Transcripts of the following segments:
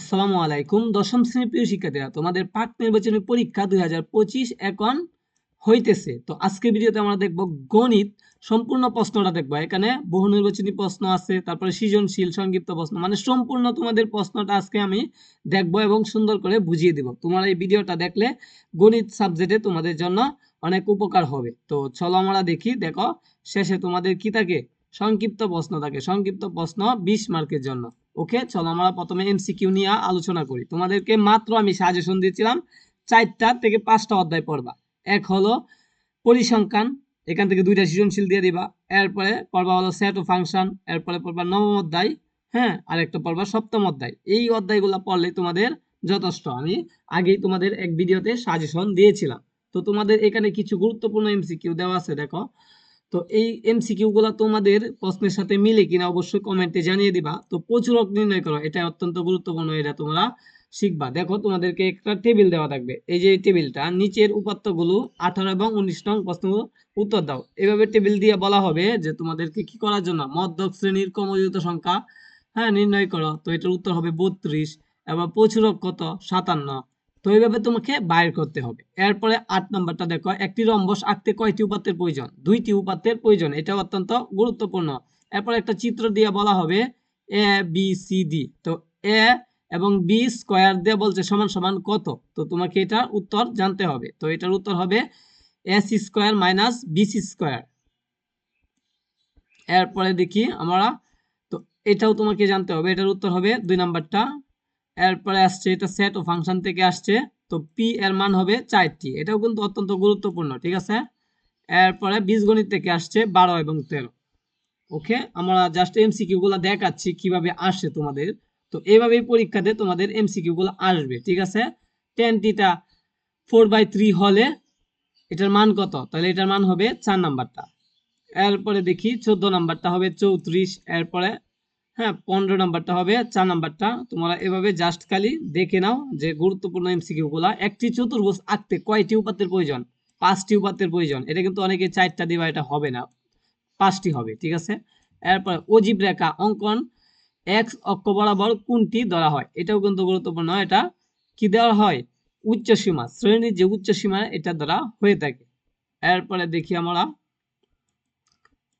আসসালামু আলাইকুম। দশম শ্রেণির প্রিয় শিক্ষার্থীরা, তোমাদের পাক নির্বাচনী পরীক্ষা দুই এখন হইতেছে। তো আজকের ভিডিওতে আমরা দেখব গণিত, সম্পূর্ণ প্রশ্নটা দেখব। এখানে বহু নির্বাচনী প্রশ্ন আছে, তারপরে সৃজনশীল, সংক্ষিপ্ত প্রশ্ন মানে সম্পূর্ণ তোমাদের প্রশ্নটা আজকে আমি দেখব এবং সুন্দর করে বুঝিয়ে দিব। তোমরা এই ভিডিওটা দেখলে গণিত সাবজেক্টে তোমাদের জন্য অনেক উপকার হবে। তো চলো আমরা দেখি, দেখো, শেষে তোমাদের কি থাকে? সংক্ষিপ্ত প্রশ্ন থাকে। সংক্ষিপ্ত প্রশ্ন বিশ মার্কের জন্য। ওকে চলো আমরা প্রথমে এমসিকিউ নিয়ে আলোচনা করি। তোমাদেরকে মাত্র আমি সাজেশন দিয়েছিলাম, চারটা থেকে পাঁচটা অধ্যায় পড়বা। এক হলো পরিসংখ্যান, এখান থেকে দুইটা সৃজনশীল দিয়ে দিবা। এরপরে পড়বা হলো সেট ও ফাংশন এরপরে পড়বা নবম অধ্যায় হ্যাঁ? আর একটা পড়বা সপ্তম অধ্যায়। এই অধ্যায়গুলো পড়লে তোমাদের যথেষ্ট। আমি আগেই তোমাদের এক ভিডিওতে সাজেশন দিয়েছিলাম। তো তোমাদের এখানে কিছু গুরুত্বপূর্ণ এমসিকিউ দেওয়া আছে, দেখো। তো এই এমসিকিউ গুলা তোমাদের প্রশ্নের সাথে মিলে কিনা অবশ্যই কমেন্টে জানিয়ে দিবা। তো প্রচুরক নির্ণয় করো এটা অত্যন্ত গুরুত্বপূর্ণ, এটা তোমরা শিখবা। দেখো, তোমাদেরকে একটা টেবিল দেওয়া থাকবে। এই যে টেবিলটা নিচের উপাত্তগুলো আঠারো এবং উনিশ নং প্রশ্ন উত্তর দাও। এভাবে টেবিল দিয়ে বলা হবে যে তোমাদেরকে কি করার জন্য? মধ্যক শ্রেণির কমযোজিত সংখ্যা হ্যাঁ নির্ণয় করো। তো এটার উত্তর হবে বত্রিশ এবং প্রচুরক কত? সাতান্ন। তো এইভাবে তোমাকে বাইর করতে হবে। এরপরে আট নাম্বারটা দেখো, একটি রম্বস আঁকতে কয়টি উপাত্তের প্রয়োজন? দুইটি উপাত্তের প্রয়োজন এটা অত্যন্ত গুরুত্বপূর্ণ। এরপর একটা চিত্র দিয়ে বলা হবে এ বি সি ডি তো এ এবং বি স্কোয়ার দিয়ে বলছে সমান সমান কত? তো তোমাকে এটার উত্তর জানতে হবে। তো এটার উত্তর হবে S square minus BC square এরপরে দেখি আমরা, তো এটাও তোমাকে জানতে হবে। এটার উত্তর হবে দুই নাম্বারটা এরপরে আসছে এটা সেট ও ফাংশন থেকে আসছে। তো পি এর মান হবে চারটি। এটাও কিন্তু অত্যন্ত গুরুত্বপূর্ণ, ঠিক আছে? এরপরে বীজগণিত থেকে আসছে বারো এবং তেরো। ওকে, আমরা জাস্ট এমসিকিউ গুলো দেখাচ্ছি কীভাবে আসে তোমাদের। তো এইভাবেই পরীক্ষাতে তোমাদের এমসিকিউ গুলো আসবে, ঠিক আছে? টেনটিটা ফোর বাই থ্রি হলে এটার মান কত? তাহলে এটার মান হবে চার নাম্বারটা। এরপরে দেখি চোদ্দ নাম্বারটা হবে চৌত্রিশ। এরপরে হ্যাঁ পনেরো নাম্বারটা হবে, চার নাম্বারটা। তোমরা এভাবে জাস্ট খালি দেখে নাও যে গুরুত্বপূর্ণ এমসিকিউ গুলা। একটি চতুর্ভুজ আঁকতে কয়টি উপাত্তের প্রয়োজন? পাঁচটি উপাত্তের প্রয়োজন। এটা কিন্তু অনেকে চারটা দিবা, এটা হবে না। পাঁচটি হবে, ঠিক আছে? এরপর অজীব রেখা অঙ্কন এক্স অক্ষ বরাবর কোনটি ধরা হয়? এটাও কিন্তু গুরুত্বপূর্ণ। এটা কি দেওয়া হয়? উচ্চ সীমা, শ্রেণির যে উচ্চ সীমা, এটা ধরা হয়ে থাকে। এরপরে দেখি আমরা।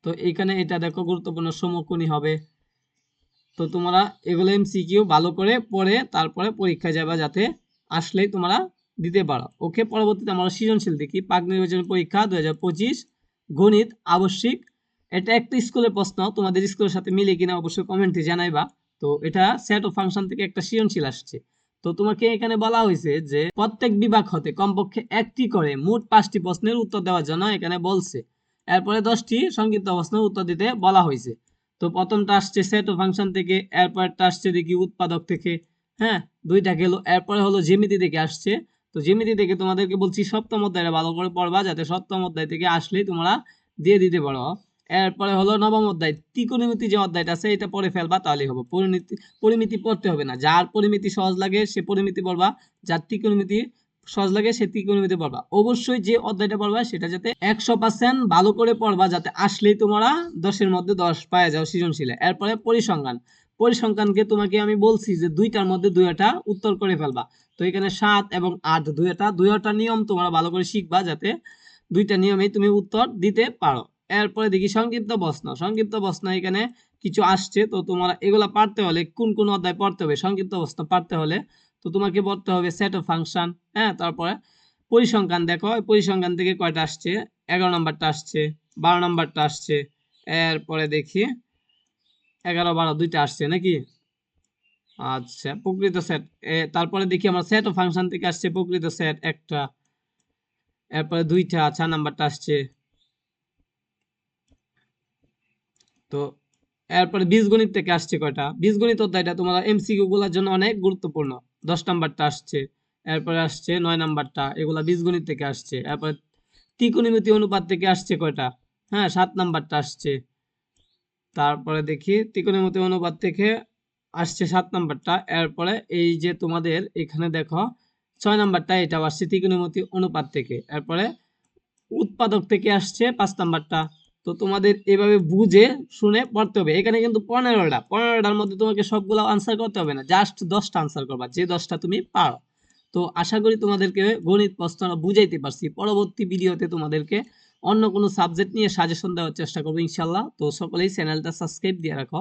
তো এখানে এটা দেখো গুরুত্বপূর্ণ সমকোণী হবে। তো তোমরা এগুলো এমসিকিউ ভালো করে পড়ে তারপরে পরীক্ষায় যাবে যাতে আসলেই তোমরা দিতে পারো। ওকে পরবর্তীতে আমরা সৃজনশীল দেখি। পাক নির্বাচনী পরীক্ষা দু গণিত, আবশ্যিক। এটা একটা স্কুলের প্রশ্ন, তোমাদের স্কুলের সাথে মিলে কিনা অবশ্যই কমেন্টে জানাইবা। তো এটা সেট ও ফাংশন থেকে একটা সৃজনশীল আসছে। তো তোমাকে এখানে বলা হয়েছে যে প্রত্যেক বিভাগ হতে কমপক্ষে একটি করে মোট পাঁচটি প্রশ্নের উত্তর দেওয়ার জন্য এখানে বলছে। এরপরে দশটি সংক্ষিপ্ত প্রশ্নের উত্তর দিতে বলা হয়েছে। তো প্রথমটা আসছে সেট ও ফাংশন থেকে এরপরটা আসছে দেখি উৎপাদক থেকে হ্যাঁ? দুইটা গেল, এরপরে হলো জেমিতি থেকে আসছে। তো জেমিতি থেকে তোমাদেরকে বলছি সপ্তম অধ্যায়টা ভালো করে পড়বা, যাতে সপ্তম অধ্যায় থেকে আসলেই তোমরা দিয়ে দিতে পারো। এরপরে হলো নবম অধ্যায়, ত্রিকোণমিতি যে অধ্যায়টা আছে, এটা পরে ফেলবা, তাহলেই হবে। পরিমিতি পরিমিতি পড়তে হবে না। যার পরিমিতি সহজ লাগে, সে পরিমিতি পড়বা, যার ত্রিকোণমিতি সহজ লাগে, সে ত্রিকোণমিতি পড়বা অবশ্যই যে অধ্যায়টা পড়বা, সেটা যাতে একশো পার্সেন্ট ভালো করে পড়বা, যাতে আসলেই তোমরা দশের মধ্যে দশ পাওয়া যাও সৃজনশীলে। এরপরে পরিসংখ্যান। পরিসংখ্যানকে তোমাকে আমি বলছি যে দুইটার মধ্যে দুইটা উত্তর করে ফেলবা। তো এখানে সাত এবং আট দুইটা দুইটা নিয়ম তোমরা ভালো করে শিখবা, যাতে দুইটা নিয়মেই তুমি উত্তর দিতে পারো। এরপরে দেখি সংক্ষিপ্ত প্রশ্ন। সংক্ষিপ্ত প্রশ্ন এখানে কিছু আসছে, তো তোমরা এগুলা পারতে হলে কোন কোন অধ্যায় পড়তে হবে? সংক্ষিপ্ত প্রশ্ন পারতে হলে তো তোমাকে পড়তে হবে সেট অফ ফাংশন হ্যাঁ? তারপরে পরিসংখ্যান দেখো পরিসংখ্যান থেকে কয়টা আসছে? এগারো নম্বরটা আসছে, বারো নম্বরটা আসছে, এরপরে দেখি এগারো, বারো, দুইটা আসছে নাকি? আচ্ছা প্রকৃত সেট তারপরে দেখি আমরা সেট অফ ফাংশন থেকে আসছে প্রকৃত সেট একটা, এরপরে দুইটা, চার নাম্বারটা আসছে। তো এরপরে বীজগণিত থেকে আসছে কয়টা? বীজগণিত অধ্যায়টা তোমরা এমসিকিউ গুলোর জন্য অনেক গুরুত্বপূর্ণ। দশ নাম্বারটা আসছে, এরপরে আসছে নয় নাম্বারটা, এগুলা বীজগণিত থেকে আসছে, এরপরে ত্রিকোণমিতি অনুপাত থেকে আসছে কয়টা? হ্যাঁ সাত নাম্বারটা আসছে। তারপরে দেখি ত্রিকোণমিতি অনুপাত থেকে আসছে সাত নাম্বারটা, এরপরে এই যে তোমাদের এখানে দেখো ছয় নাম্বারটা, এটাও আসছে ত্রিকোণমিতি অনুপাত থেকে, এরপরে উৎপাদক থেকে আসছে পাঁচ নাম্বারটা। তো তোমাদের এভাবে বুঝে, শুনে পড়তে হবে। এখানে কিন্তু পনেরোটা। পনেরোটার মধ্যে তোমাকে সবগুলো আনসার করতে হবে না। জাস্ট দশটা আনসার করবা, যে দশটা তুমি পারো। তো আশা করি তোমাদেরকে গণিত প্রশ্ন বুঝাইতে পারছি। পরবর্তী ভিডিওতে তোমাদেরকে অন্য কোনো সাবজেক্ট নিয়ে সাজেশন দেওয়ার চেষ্টা করব ইনশাল্লাহ। তো সকলেই চ্যানেলটা সাবস্ক্রাইব দিয়ে রাখো।